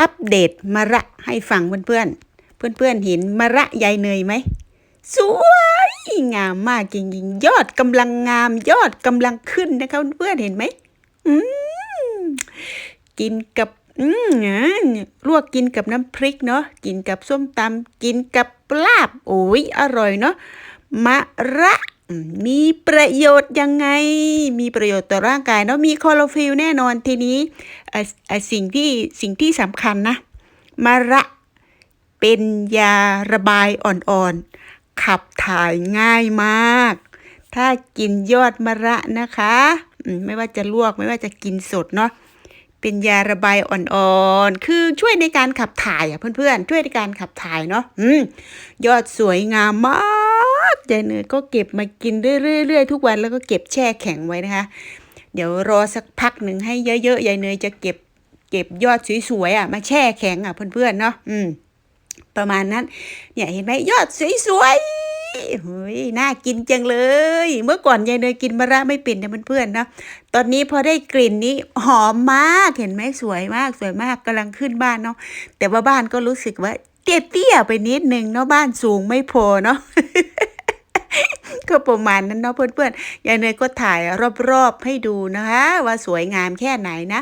อัปเดตมะระให้ฟังเพื่อนๆ เพื่อนๆเห็นมะระยายเนยไหม สวยงามมากจริงๆ ยอดกำลังงามยอดกำลังขึ้นนะคะเพื่อนๆเห็นไหมอืมกินกับอืมอะลวกกินกับน้ำพริกเนาะกินกับส้มตำกินกับลาบโอ้ยอร่อยเนาะมะระ มีประโยชน์ยังไง มีประโยชน์ต่อร่างกายเนาะมีคลอโรฟิลแน่นอนทีนี้เอ่อสิ่งที่สิ่งที่สำคัญนะมะระเป็นยาระบายอ่อนๆ ขับถ่ายง่ายมาก ถ้ากินยอดมะระนะคะมไม่ว่าจะลวกไม่ว่าจะกินสดเนาะเป็นยาระบายอ่อนๆ คือช่วยในการขับถ่ายอะเพื่อนๆ ช่วยในการขับถ่ายเนาะอยอดสวยงามมาก ยายเนยก็เก็บมากินเรื่อยๆทุกวันแล้วก็เก็บแช่แข็งไว้นะคะ เดี๋ยวรอสักพักหนึ่งให้เยอะๆยายเนยจะเก็บเก็บยอดสวยๆอะมาแช่แข็งอะเพื่อนๆเนาะอืมประมาณนั้น เนี่ยเห็นไหมยอดสวยๆเฮ้ยน่ากินจังเลย เมื่อก่อนยายเนยกินมะระไม่เป็นนะเพื่อนๆเนาะตอนนี้พอได้กลิ่นนี้หอมมากเห็นไหมสวยมากสวยมากกำลังขึ้นบ้านเนาะแต่ว่าบ้านก็รู้สึกว่าเตี้ยๆไปนิดนึงเนาะบ้านสูงไม่พอเนาะ ประมาณนั้นเนาะเพื่อนๆยายเนยก็ถ่ายรอบๆให้ดูนะคะ ว่าสวยงามแค่ไหนนะ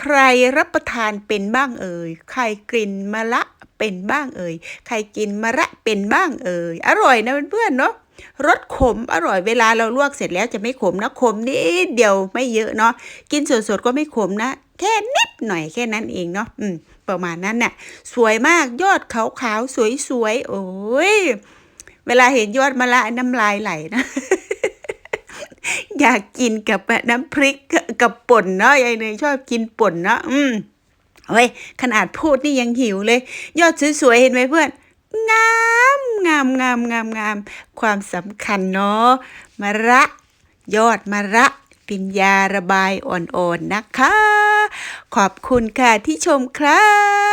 ใครรับประทานเป็นบ้างเอ่ยใครกลิ่นมะระเป็นบ้างเอ่ยใครกินมะระเป็นบ้างเอ่ยอร่อยนะเพื่อนๆเนาะรสขมอร่อยเวลาเราลวกเสร็จแล้วจะไม่ขมนะขมนิดเดียวไม่เยอะเนาะกินสดๆก็ไม่ขมนะ แค่นิดหน่อยแค่นั้นเองเนาะอืมประมาณนั้นน่ะ สวยมากยอดขาวๆสวยๆโอ้ย เวลาเห็นยอดมะระน้ำลายไหลนะ อยากกินกับน้ำพริกกับป่นเนาะยายเนยชอบกินป่นเนาะอืมเฮ้ยขนาดพูดนี่ยังหิวเลย ยอดสวยๆเห็นไหมเพื่อนงามงามงามงามงามความสำคัญเนาะมะระ ยอดมะระเป็นยาระบายอ่อนๆนะคะ ขอบคุณค่ะที่ชมครับ